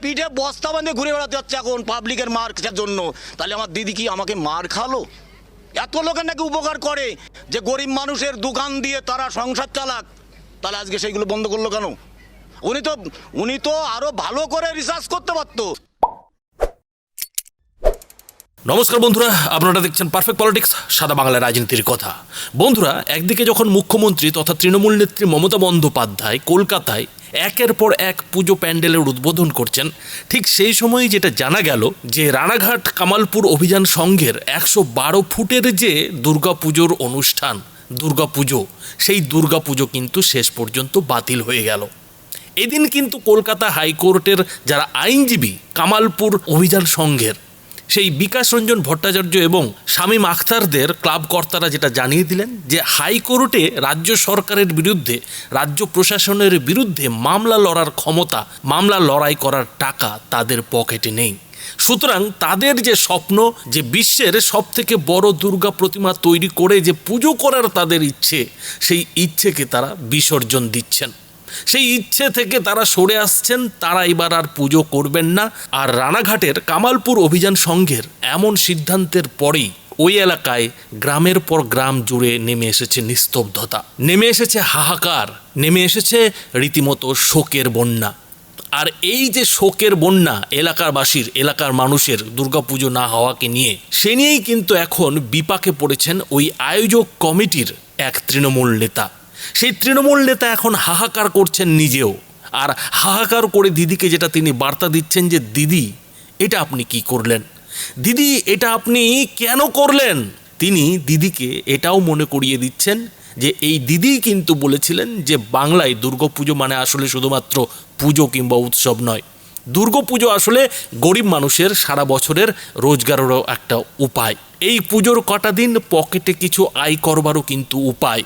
পিঠে বস্তা বাঁধে ঘুরে বেড়াতে হচ্ছে এখন পাবলিকের মার খাওয়ার জন্য। তাহলে আমার দিদি কি আমাকে মার খালো এত লোকের নাকি উপকার করে যে গরিব মানুষের দোকান দিয়ে তারা সংসার চালাক। তাহলে আজকে সেইগুলো বন্ধ করল কেন? উনি তো উনি তো আরও ভালো করে রিসার্চ করতে পারতো। নমস্কার বন্ধুরা, আপনারা দেখছেন পারফেক্ট পলিটিক্স সাদা বাংলা রাজনীতির কথা। বন্ধুরা, একদিকে যখন মুখ্যমন্ত্রী তথা তৃণমূল নেত্রী মমতা বন্দ্যোপাধ্যায় কলকাতায় একের পর এক পুজো প্যান্ডেলের উদ্বোধন করছেন। ঠিক সেই সময় যেটা জানা গেল যে রানাঘাট কামালপুর অভিযান সংঘের একশো বারো ফুটের যে দুর্গাপুজোর অনুষ্ঠান, দুর্গাপুজো, সেই দুর্গাপুজো কিন্তু শেষ পর্যন্ত বাতিল হয়ে গেল। এদিন কিন্তু কলকাতা হাইকোর্টের যারা আইনজীবী কামালপুর অভিযান সংঘের সেই বিকাশ রঞ্জন ভট্টাচার্য এবং শামীম আখতারদের ক্লাব কর্তারা যেটা জানিয়ে দিলেন যে হাইকোর্টে রাজ্য সরকারের বিরুদ্ধে, রাজ্য প্রশাসনের বিরুদ্ধে মামলা লড়ার ক্ষমতা, মামলা লড়াই করার টাকা তাদের পকেটে নেই। সুতরাং তাদের যে স্বপ্ন, যে বিশ্বের সব থেকে বড় দুর্গা প্রতিমা তৈরি করে যে পুজো করার তাদের ইচ্ছে, সেই ইচ্ছেকে তারা বিসর্জন দিচ্ছেন। সেই ইচ্ছে থেকে তারা সরে আসছেন, তারা এবার আর পুজো করবেন না। আর রানাঘাটের কামালপুর অভিযান সংঘের এমন সিদ্ধান্তের পরেই ওই এলাকায় গ্রামের পর গ্রাম জুড়ে নেমে এসেছে নিস্তব্ধতা। নেমে এসেছে হাহাকার, নেমে এসেছে রীতিমতো শোকের বন্যা। আর এই যে শোকের বন্যা এলাকারবাসীর, এলাকার মানুষের দুর্গাপুজো না হওয়াকে নিয়ে, সে নিয়েই কিন্তু এখন বিপাকে পড়েছেন ওই আয়োজক কমিটির এক তৃণমূল নেতা। সেই তৃণমূল নেতা এখন হাহাকার করছেন নিজেও। আর হাহাকার করে দিদিকে যেটা তিনি বার্তা দিচ্ছেন যে, দিদি, এটা আপনি কি করলেন? দিদি, এটা আপনি কেন করলেন? তিনি দিদিকে এটাও মনে করিয়ে দিচ্ছেন যে, এই দিদিই কিন্তু বলেছিলেন যে, বাংলায় দুর্গাপুজো মানে আসলে শুধুমাত্র পুজো কিংবা উৎসব নয়। দুর্গাপুজো আসলে গরিব মানুষের সারা বছরের রোজগারেরও একটা উপায়। এই পুজোর কটা দিন পকেটে কিছু আয় করবারও কিন্তু উপায়।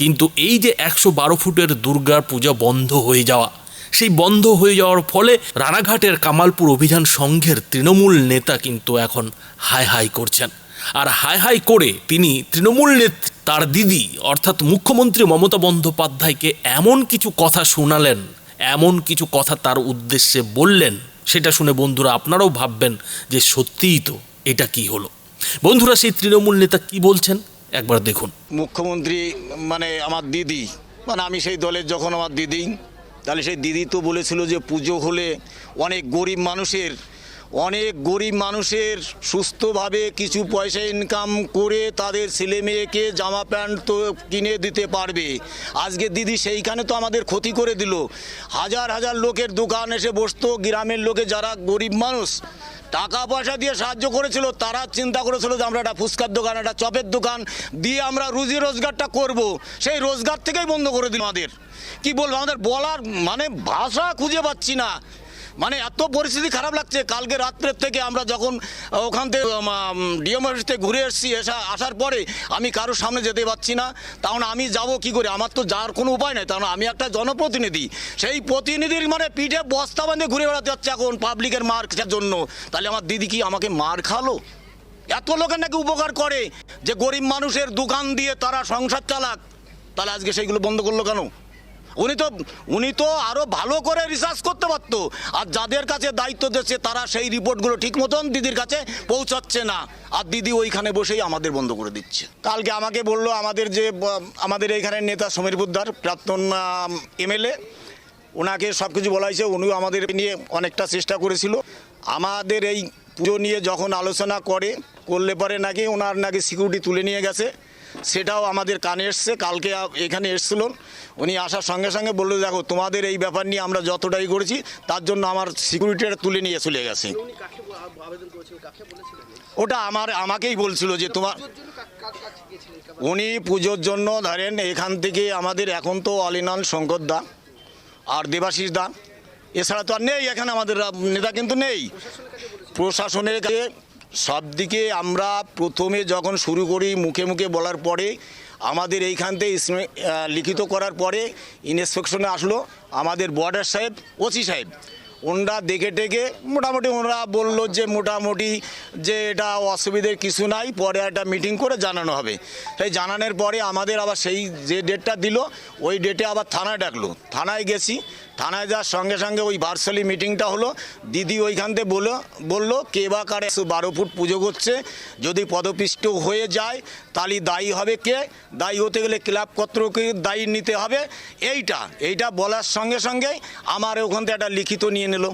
কিন্তু এই যে একশো বারো ফুটের দুর্গার পূজা বন্ধ হয়ে যাওয়া, সেই বন্ধ হয়ে যাওয়ার ফলে রানাঘাটের কামালপুর অভিযান সংঘের তৃণমূল নেতা কিন্তু এখন হাই হাই করছেন। আর হাই হাই করে তিনি তৃণমূল নেত্রী তার দিদি, অর্থাৎ মুখ্যমন্ত্রী মমতা বন্দ্যোপাধ্যায়কে এমন কিছু কথা শোনালেন, এমন কিছু কথা তার উদ্দেশ্যে বললেন, সেটা শুনে বন্ধুরা আপনারাও ভাববেন যে সত্যিই তো এটা কি হলো। বন্ধুরা, সেই তৃণমূল নেতা কি বলছেন? একবার দেখুন। মুখ্যমন্ত্রী মানে আমার দিদি মানে আমি সেই দলের যখন আমার দিদি, তাহলে সেই দিদি তো বলেছিল যে পুজো হলে অনেক গরিব মানুষের অনেক গরিব মানুষের সুস্থভাবে কিছু পয়সা ইনকাম করে তাদের ছেলে মেয়েকে জামা প্যান্ট তো কিনে দিতে পারবে। আজকে দিদি সেইখানে তো আমাদের ক্ষতি করে দিল। হাজার হাজার লোকের দোকান এসে বসতো, গ্রামের লোকে যারা গরিব মানুষ, টাকা পয়সা দিয়ে সাহায্য করেছিল, তারা চিন্তা করেছিল যে আমরা একটা ফুচকার দোকান, একটা চপের দোকান দিয়ে আমরা রুজি রোজগারটা করব। সেই রোজগার থেকেই বন্ধ করে দিল আমাদের। কি বলব? আমাদের বলার মানে ভাষা খুঁজে পাচ্ছি না। মানে এত পরিস্থিতি খারাপ লাগছে, কালকে রাত্রের থেকে আমরা যখন ওখান থেকে ডিএম অফিস থেকে ঘুরে এসেছি, এসা, আসার পরে আমি কারোর সামনে যেতে পারছি না, তখন আমি যাব কি করে? আমার তো যাওয়ার কোনো উপায় নেই কারণ আমি একটা জনপ্রতিনিধি। সেই প্রতিনিধির মানে পিঠে বস্তা বাঁধে ঘুরে বেড়াতে হচ্ছে এখন, পাবলিকের মার জন্য। তাহলে আমার দিদি কি আমাকে মার খালো এত লোকের নাকি উপকার করে যে গরিব মানুষের দোকান দিয়ে তারা সংসার চালাক। তাহলে আজকে সেইগুলো বন্ধ করল কেন? উনি তো উনি তো আরও ভালো করে রিসার্চ করতে পারতো। আর যাদের কাছে দায়িত্ব দিচ্ছে তারা সেই রিপোর্টগুলো ঠিক মতন দিদির কাছে পৌঁছাচ্ছে না। আর দিদি ওইখানে বসেই আমাদের বন্ধ করে দিচ্ছে। কালকে আমাকে বলল, আমাদের যে আমাদের এইখানের নেতা সমীর বুদ্ধার প্রাক্তন এমএলএ ওনাকে সব কিছু বলা হয়েছে, উনিও আমাদের নিয়ে অনেকটা চেষ্টা করেছিল। আমাদের এই পুজো নিয়ে যখন আলোচনা করে, করলে পরে নাকি ওনার নাকি সিকিউরিটি তুলে নিয়ে গেছে। সেটাও আমাদের কানে এসছে কালকে এখানে এসছিল উনি আসার সঙ্গে সঙ্গে বলল দেখো তোমাদের এই ব্যাপার নিয়ে আমরা যতটাই করেছি তার জন্য আমার সিকিউরিটিটা তুলে নিয়ে চলে গেছে। ওটা আমার আমাকেই বলছিল যে তোমার উনি পুজোর জন্য ধরেন এখান থেকে আমাদের এখন তো অলিনাল শঙ্কর দা আর দেবাশিস দা। এছাড়া তো আর নেই এখানে আমাদের নেতা কিন্তু নেই। প্রশাসনের কাছে সব দিকে আমরা প্রথমে যখন শুরু করি মুখে মুখে বলার পরে, আমাদের এইখান থেকে লিখিত করার পরে ইন্সপেকশনে আসলো আমাদের বর্ডার সাহেব, ওসি সাহেব। ওনরা দেখে টেকে মোটামুটি ওনারা বলল যে মোটামুটি যে এটা অসুবিধের কিছু নাই, পরে একটা মিটিং করে জানানো হবে। সেই জানানোর পরে আমাদের আবার সেই যে ডেটটা দিল, ওই ডেটে আবার থানায় ডাকলো। থানায় গেছি থানায় যাওয়ার সঙ্গে সঙ্গে ওই ভার্সালি মিটিংটা হলো। দিদি ওইখান থেকে বলো, বলল, কে বা কারে বারো ফুট পুজো করছে। যদি পদপিষ্ট হয়ে যায় তাহলে দায়ী হবে কে? দায়ী হতে গেলে ক্লাব কর্তকে দায়ী নিতে হবে। এইটা এইটা বলার সঙ্গে সঙ্গে আমার ওখান থেকে একটা লিখিত নিয়ে নিল।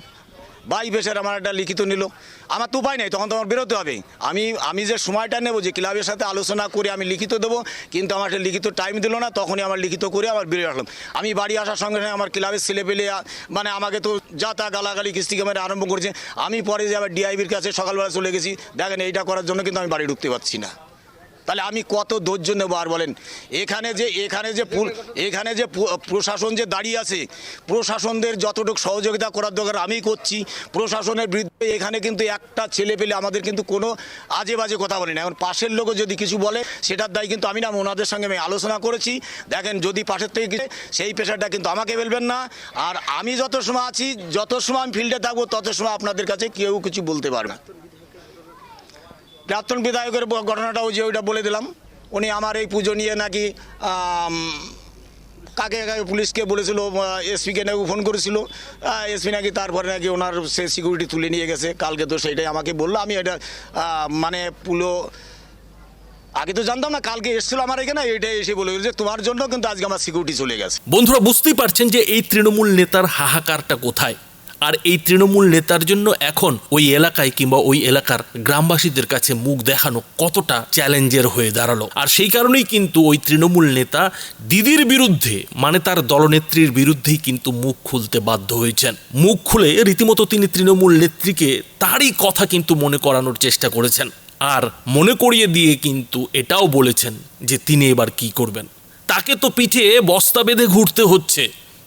বাই বেশের আমার একটা লিখিত নিল। আমার তো উপায় নেই, তখন তো আমার বেরোতে হবে আমি আমি যে সময়টা নেব, যে ক্লাবের সাথে আলোচনা করে আমি লিখিত দেবো, কিন্তু আমার একটা লিখিত টাইম দিল না, তখনই আমার লিখিত করে আমার বেরিয়ে আসলাম। আমি বাড়ি আসার সঙ্গে সঙ্গে আমার ক্লাবের ছেলে পেলে মানে আমাকে তো যা তা গালাগালি কিস্তি ক্যামেরা আরম্ভ করেছে। আমি পরে যে আবার ডিআইবির কাছে সকালবেলা চলে গেছি। দেখেন এইটা করার জন্য কিন্তু আমি বাড়ি ঢুকতে পারছি না। তাহলে আমি কত ধৈর্য নেব আর বলেন? এখানে যে এখানে যে এখানে যে প্রশাসন যে দাঁড়িয়ে আছে, প্রশাসনদের যতটুকু সহযোগিতা করার দরকার আমি করছি। প্রশাসনের বিরুদ্ধে এখানে কিন্তু একটা ছেলে পেলে আমাদের কিন্তু কোনো আজে বাজে কথা বলে না। এখন পাশের লোকও যদি কিছু বলে, সেটার দায় কিন্তু আমি না ওনাদের সঙ্গে আমি আলোচনা করেছি। দেখেন, যদি পাশের থেকে কিছু, সেই পেশাটা কিন্তু আমাকে বলবেন না। আর আমি যত সময় আছি, যত সময় আমি ফিল্ডে থাকব, তত সময় আপনাদের কাছে কেউ কিছু বলতে পারবে না। প্রাক্তন বিধায়কের ঘটনাটাও যে ওইটা বলে দিলাম। উনি আমার এই পুজো নিয়ে নাকি কাকে কাকে পুলিশকে বলেছিল এসপিকে নাকি ফোন করেছিল। এসপি নাকি তারপরে নাকি ওনার সে সিকিউরিটি তুলে নিয়ে গেছে। কালকে তো সেইটাই আমাকে বলল। আমি এটা মানে পুলো, আগে তো জানতাম না, কালকে এসেছিল আমার এখানে, এইটাই এসে বলে যে তোমার জন্য কিন্তু আজকে আমার সিকিউরিটি চলে গেছে। বন্ধুরা, বুঝতেই পারছেন যে এই তৃণমূল নেতার হাহাকারটা কোথায়? আর এই তৃণমূল নেতার জন্য এখন ওই এলাকায় কিংবা ওই এলাকার গ্রামবাসীদের কাছে মুখ দেখানো কতটা চ্যালেঞ্জের হয়ে দাঁড়াল। আর সেই কারণেই কিন্তু ওই তৃণমূল নেতা দিদির বিরুদ্ধে মানে তার দলনেত্রীর বিরুদ্ধেই কিন্তু মুখ খুলতে বাধ্য হয়েছেন। মুখ খুলে রীতিমতো তিনি তৃণমূল নেত্রীকে তারই কথা কিন্তু মনে করানোর চেষ্টা করেছেন। আর মনে করিয়ে দিয়ে কিন্তু এটাও বলেছেন যে তিনি এবার কি করবেন। তাকে তো পিঠে বস্তা বেঁধে ঘুরতে হচ্ছে।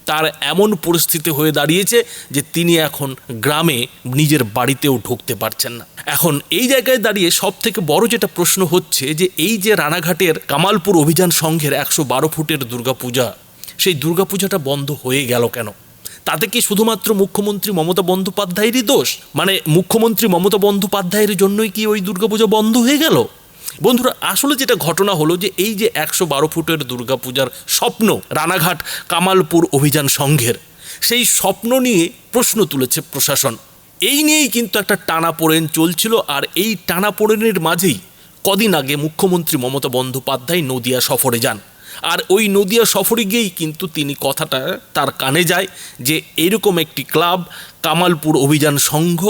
তার এমন পরিস্থিতি হয়ে দাঁড়িয়েছে যে তিনি এখন গ্রামে নিজের বাড়িতেও ঢুকতে পারছেন না। এখন এই জায়গায় দাঁড়িয়ে সব থেকে বড় যেটা প্রশ্ন হচ্ছে যে এই যে রানাঘাটের কামালপুর অভিযান সংঘের একশো বারো ফুটের দুর্গাপূজা, সেই দুর্গাপূজাটা বন্ধ হয়ে গেল কেন? তাতে কি শুধুমাত্র মুখ্যমন্ত্রী মমতা বন্দ্যোপাধ্যায়েরই দোষ? মানে মুখ্যমন্ত্রী মমতা বন্দ্যোপাধ্যায়ের জন্যই কি ওই দুর্গাপূজা বন্ধ হয়ে গেল? বন্ধুরা, আসলে যেটা ঘটনা হলো যে এই যে একশো বারো ফুটের দুর্গাপূজার স্বপ্ন রানাঘাট কামালপুর অভিযান সংঘের, সেই স্বপ্ন নিয়ে প্রশ্ন তুলেছে প্রশাসন। এই নিয়েই কিন্তু একটা টানাপোড়েন চলছিল আর এই টানাপোড়েনের মাঝেই কদিন আগে মুখ্যমন্ত্রী মমতা বন্দ্যোপাধ্যায় নদিয়া সফরে যান। আর ওই নদিয়া সফরে গিয়েই কিন্তু তিনি কথাটা তার কানে যায় যে এরকম একটি ক্লাব, কামালপুর অভিযান সংঘ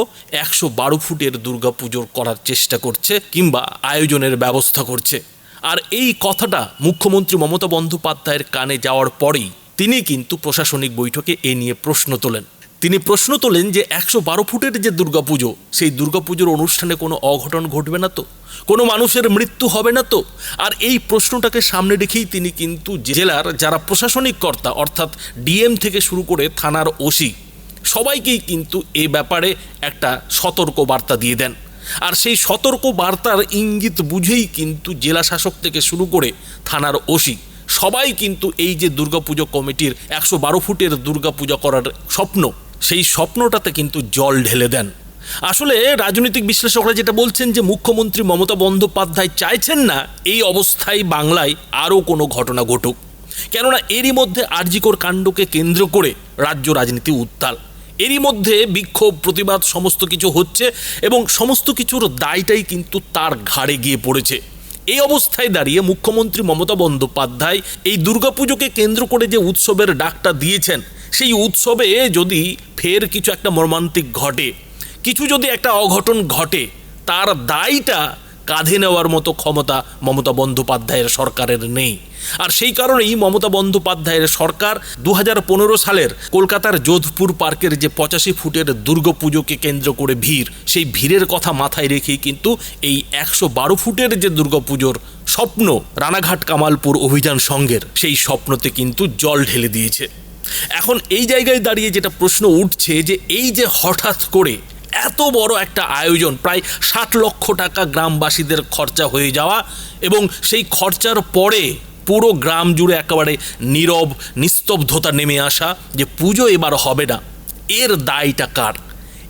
একশো বারো ফুটের দুর্গাপুজোর করার চেষ্টা করছে কিংবা আয়োজনের ব্যবস্থা করছে। আর এই কথাটা মুখ্যমন্ত্রী মমতা বন্দ্যোপাধ্যায়ের কানে যাওয়ার পরেই তিনি কিন্তু প্রশাসনিক বৈঠকে এ নিয়ে প্রশ্ন তোলেন। তিনি প্রশ্ন তোলেন যে একশো বারো ফুটের যে দুর্গাপুজো, সেই দুর্গাপুজোর অনুষ্ঠানে কোনো অঘটন ঘটবে না তো? কোনো মানুষের মৃত্যু হবে না তো? আর এই প্রশ্নটাকে সামনে রেখেই তিনি কিন্তু জেলার যারা প্রশাসনিক কর্তা, অর্থাৎ ডিএম থেকে শুরু করে থানার ওসি, সবাইকেই কিন্তু এ ব্যাপারে একটা সতর্ক বার্তা দিয়ে দেন। আর সেই সতর্ক বার্তার ইঙ্গিত বুঝেই কিন্তু জেলা শাসক থেকে শুরু করে থানার ওসি, সবাই কিন্তু এই যে দুর্গাপুজো কমিটির একশো বারো ফুটের দুর্গাপূজা করার স্বপ্ন সেই স্বপ্নটাতে কিন্তু জল ঢেলে দেন। আসলে রাজনৈতিক বিশ্লেষকরা যেটা বলছেন যে মুখ্যমন্ত্রী মমতা বন্দ্যোপাধ্যায় চাইছেন না, এই অবস্থায় বাংলায় আরও কোনো ঘটনা ঘটুক। কেননা এরই মধ্যে আরজিকর কাণ্ডকে কেন্দ্র করে রাজ্য রাজনীতি উত্তাল। এরই মধ্যে বিক্ষোভ, প্রতিবাদ, সমস্ত কিছু হচ্ছে এবং সমস্ত কিছুর দায়টাই কিন্তু তার ঘাড়ে গিয়ে পড়েছে। এই অবস্থায় দাঁড়িয়ে মুখ্যমন্ত্রী মমতা বন্দ্যোপাধ্যায় এই দুর্গাপুজোকে কেন্দ্র করে যে উৎসবের ডাকটা দিয়েছেন সেই উৎসবে যদি ফের কিছু একটা মর্মান্তিক ঘটে, কিছু যদি একটা অঘটন ঘটে, তার দায়টা কাঁধে নেওয়ার মতো ক্ষমতা মমতা বন্দ্যোপাধ্যায়ের সরকারের নেই। আর সেই কারণেই মমতা বন্দ্যোপাধ্যায়ের সরকার দু হাজার পনেরো সালের কলকাতার যোধপুর পার্কের যে পঁচাশি ফুটের দুর্গাপুজোকে কেন্দ্র করে ভিড়, সেই ভিড়ের কথা মাথায় রেখেই কিন্তু এই একশো বারো ফুটের যে দুর্গাপুজোর স্বপ্ন, রানাঘাট কামালপুর অভিযান সংঘের সেই স্বপ্নতে কিন্তু জল ঢেলে দিয়েছে। এখন এই জায়গায় দাঁড়িয়ে যেটা প্রশ্ন উঠছে যে এই যে হঠাৎ করে এত বড় একটা আয়োজন, প্রায় ষাট লক্ষ টাকা গ্রামবাসীদের খরচা হয়ে যাওয়া এবং সেই খরচার পরে পুরো গ্রাম জুড়ে একেবারে নীরব, নিস্তব্ধতা নেমে আসা যে পুজো এবার হবে না। এর দায়টা কার?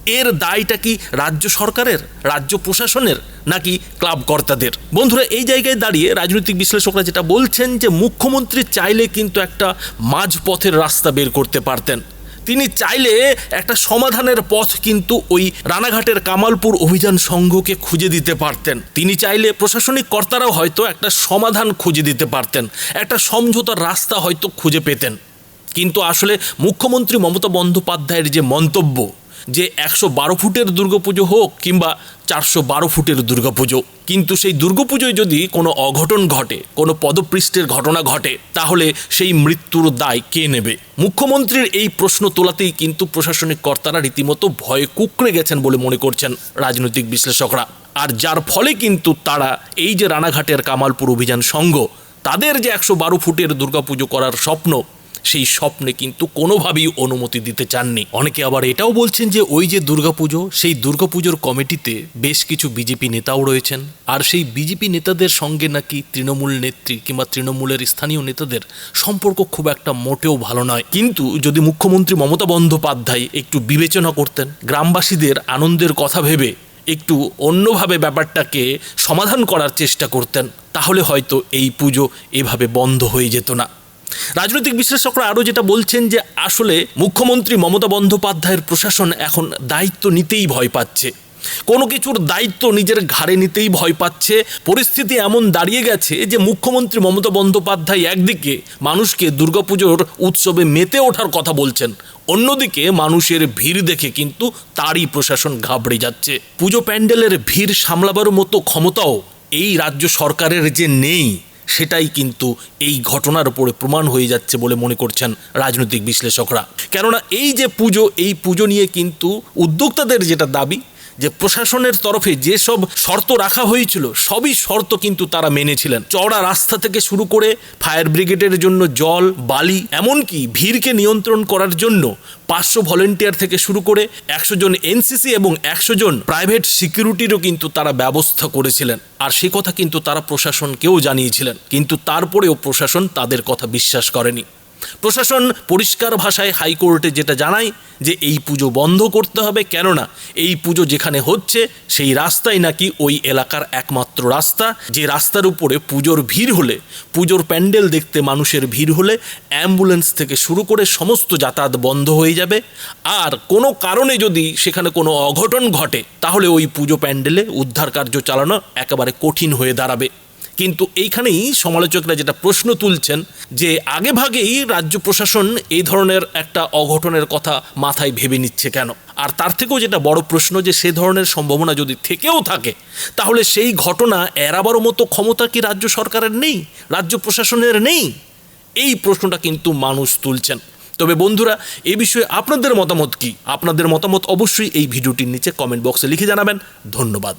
এর দায়টা কি রাজ্য সরকারের, রাজ্য প্রশাসনের, নাকি ক্লাব কর্তাদের? বন্ধুরা, এই জায়গায় দাঁড়িয়ে রাজনৈতিক বিশ্লেষকরা যেটা বলছেন যে, মুখ্যমন্ত্রী চাইলে কিন্তু একটা মাঝপথের রাস্তা বের করতে পারতেন। তিনি চাইলে একটা সমাধানের পথ কিন্তু ওই রানাঘাটের কামালপুর অভিযান সংঘকে খুঁজে দিতে পারতেন। তিনি চাইলে প্রশাসনিক কর্তারাও হয়তো একটা সমাধান খুঁজে দিতে পারতেন। একটা সমঝোতার রাস্তা হয়তো খুঁজে পেতেন। কিন্তু আসলে মুখ্যমন্ত্রী মমতা বন্দ্যোপাধ্যায়ের যে মন্তব্য যে একশো বারো ফুটের দুর্গাপুজো হোক কিংবা চারশো বারো ফুটের দুর্গাপুজো। কিন্তু সেই দুর্গাপুজোয় যদি কোনো অঘটন ঘটে, কোনো পদপৃষ্ঠের ঘটনা ঘটে, তাহলে সেই মৃত্যুর দায় কে নেবে? মুখ্যমন্ত্রীর এই প্রশ্ন তোলাতেই কিন্তু প্রশাসনিক কর্তারা রীতিমতো ভয়ে কুকড়ে গেছেন বলে মনে করছেন রাজনৈতিক বিশ্লেষকরা। আর যার ফলে কিন্তু তারা এই যে রানাঘাটের কামালপুর অভিযান সংঘ তাদের যে একশো বারো ফুটের দুর্গাপুজো করার স্বপ্ন সেই স্বপ্নে কিন্তু কোনোভাবেই অনুমতি দিতে চাননি। অনেকে আবার এটাও বলছেন যে ওই যে দুর্গাপুজো, সেই দুর্গাপুজোর কমিটিতে বেশ কিছু বিজেপি নেতাও রয়েছেন। আর সেই বিজেপি নেতাদের সঙ্গে নাকি তৃণমূল নেত্রী কিংবা তৃণমূলের স্থানীয় নেতাদের সম্পর্ক খুব একটা মোটেও ভালো নয়। কিন্তু যদি মুখ্যমন্ত্রী মমতা বন্দ্যোপাধ্যায় একটু বিবেচনা করতেন, গ্রামবাসীদের আনন্দের কথা ভেবে একটু অন্যভাবে ব্যাপারটাকে সমাধান করার চেষ্টা করতেন, তাহলে হয়তো এই পুজো এভাবে বন্ধ হয়ে যেত না। রাজনৈতিক বিশ্লেষকরা আরও যেটা বলছেন যে আসলে মুখ্যমন্ত্রী মমতা বন্দ্যোপাধ্যায়ের প্রশাসন এখন দায়িত্ব নিতেই ভয় পাচ্ছে। কোনো কিছুর দায়িত্ব নিজের ঘাড়ে নিতেই ভয় পাচ্ছে। পরিস্থিতি এমন দাঁড়িয়ে গেছে যে মুখ্যমন্ত্রী মমতা বন্দ্যোপাধ্যায় একদিকে মানুষকে দুর্গাপুজোর উৎসবে মেতে ওঠার কথা বলছেন, অন্যদিকে মানুষের ভিড় দেখে কিন্তু তারই প্রশাসন ঘাবড়ে যাচ্ছে। পুজো প্যান্ডেলের ভিড় সামলাবার মতো ক্ষমতাও এই রাজ্য সরকারের যে নেই। সেটাই কিন্তু এই ঘটনার উপরে প্রমাণ হয়ে যাচ্ছে বলে মনে করছেন রাজনৈতিক বিশ্লেষকরা। কেননা এই যে পুজো, এই পুজো নিয়ে কিন্তু উদ্যোক্তাদের যেটা দাবি যে প্রশাসনের তরফে যেসব শর্ত রাখা হয়েছিল, সবই শর্ত কিন্তু তারা মেনেছিলেন। চওড়া রাস্তা থেকে শুরু করে ফায়ার ব্রিগেডের জন্য জল, বালি, এমনকি ভিড়কে নিয়ন্ত্রণ করার জন্য পাঁচশো ভলেন্টিয়ার থেকে শুরু করে একশো জন এনসিসি এবং একশো জন প্রাইভেট সিকিউরিটিরও কিন্তু তারা ব্যবস্থা করেছিলেন। আর সে কথা কিন্তু তারা প্রশাসনকেও জানিয়েছিলেন। কিন্তু তারপরেও প্রশাসন তাদের কথা বিশ্বাস করেনি। প্রশাসন পরিষ্কার ভাষায় হাইকোর্টে যেটা জানায় যে এই পুজো বন্ধ করতে হবে, কেননা এই পুজো যেখানে হচ্ছে সেই রাস্তাই নাকি ওই এলাকার একমাত্র রাস্তা। যে রাস্তার উপরে পুজোর ভিড় হলে, পুজোর প্যান্ডেল দেখতে মানুষের ভিড় হলে, অ্যাম্বুলেন্স থেকে শুরু করে সমস্ত যাতায়াত বন্ধ হয়ে যাবে। আর কোনো কারণে যদি সেখানে কোনো অঘটন ঘটে, তাহলে ওই পুজো প্যান্ডেলে উদ্ধার কার্য চালানো একেবারে কঠিন হয়ে দাঁড়াবে। কিন্তু এইখানেই সমালোচকরা যেটা প্রশ্ন তুলছেন যে আগে ভাগেই রাজ্য প্রশাসন এই ধরনের একটা অঘটনের কথা মাথায় ভেবে নিচ্ছে কেন? আর তার থেকেও যেটা বড় প্রশ্ন যে সে ধরনের সম্ভাবনা যদি থেকেও থাকে, তাহলে সেই ঘটনা এড়াবার মতো ক্ষমতা কি রাজ্য সরকারের নেই? রাজ্য প্রশাসনের নেই? এই প্রশ্নটা কিন্তু মানুষ তুলছেন। তবে বন্ধুরা, এ বিষয়ে আপনাদের মতামত কি? আপনাদের মতামত অবশ্যই এই ভিডিওটির নিচে কমেন্ট বক্সে লিখে জানাবেন। ধন্যবাদ।